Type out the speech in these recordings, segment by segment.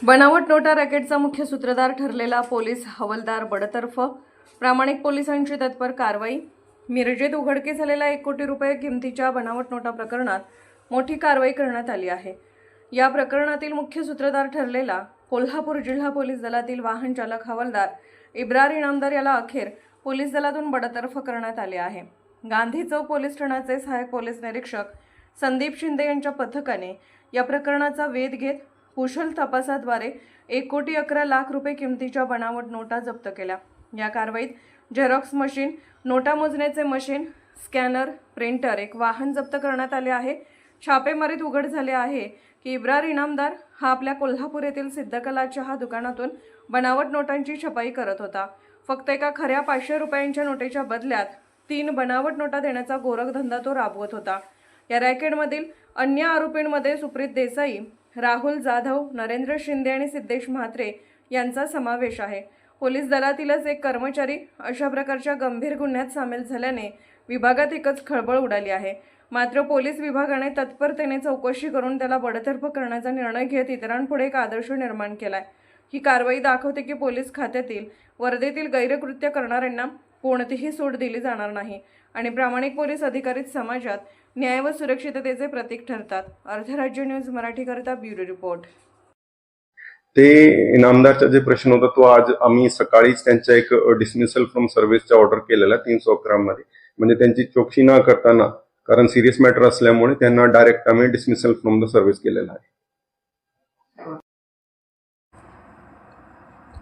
बनावट नोटा रॅकेटचा मुख्य सूत्रधार ठरलेला पोलीस हवलदार बडतर्फ. प्रामाणिक पोलिसांची तत्पर कारवाई. मिरजेत उघडकीस झालेल्या एक कोटी रुपये किमतीच्या बनावट नोटा प्रकरणात मोठी कारवाई करण्यात आली आहे. या प्रकरणातील मुख्य सूत्रधार ठरलेला कोल्हापूर जिल्हा पोलीस दलातील वाहन चालक हवालदार इब्रार इनामदार याला अखेर पोलीस दलातून बडतर्फ करण्यात आले आहे. गांधी चौक पोलीस ठाण्याचे सहाय्यक पोलीस निरीक्षक संदीप शिंदे यांच्या पथकाने या प्रकरणाचा वेध घेत कुशल तपासाद्वारे एक कोटी अकरा लाख रुपये किमतीच्या बनावट नोटा जप्त केल्या. या कारवाईत झेरॉक्स मशीन नोटा मोजण्याचे मशीन स्कॅनर प्रिंटर एक वाहन जप्त करण्यात आले आहे. छापेमारीत उघड झाले आहे की इब्रार इनामदार हा आपल्या कोल्हापूर येथील सिद्धकलाच्या हा दुकानातून बनावट नोटांची छपाई करत होता. फक्त एका खऱ्या पाचशे रुपयांच्या नोटेच्या बदल्यात तीन बनावट नोटा देण्याचा गोरखधंदा तो राबवत होता. या रॅकेटमधील अन्य आरोपींमध्ये सुप्रीत देसाई राहुल जाधव नरेंद्र शिंदे आणि सिद्धेश म्हात्रे यांचा समावेश आहे. पोलीस दलातीलच एक कर्मचारी अशा प्रकारच्या गंभीर गुन्ह्यात सामील झाल्याने विभागात एकच खळबळ उडाली आहे. मात्र पोलीस विभागाने तत्परतेने चौकशी करून त्याला बडतर्फ करण्याचा निर्णय घेत इतरांपुढे एक आदर्श निर्माण केला आहे ही कारवाई दाखवते की पोलीस खात्यातील वर्धेतील गैरकृत्य करणाऱ्यांना कोणतीही सूट दिली जाणार नाही. आणि प्रामाणिक पोलीस अधिकारीत समाजात न्याय व सुरक्षिततेचे प्रतीक ठरतात. अर्धराज्य न्यूज मराठीकरिता ब्युरो रिपोर्ट. ते इनामदारचा जे प्रश्न होता तो आज आम्ही सकाळीच त्यांच्या एक डिसमिसल फ्रॉम सर्व्हिसचा ऑर्डर केलेला तीनशे अकरा मध्ये. म्हणजे त्यांची चौकशी न करताना कारण सिरियस मॅटर असल्यामुळे त्यांना डायरेक्ट आम्ही डिसमिसल फ्रॉम द सर्व्हिस केलेला आहे.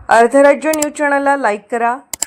अर्धराज्य न्यूज चॅनलला लाईक करा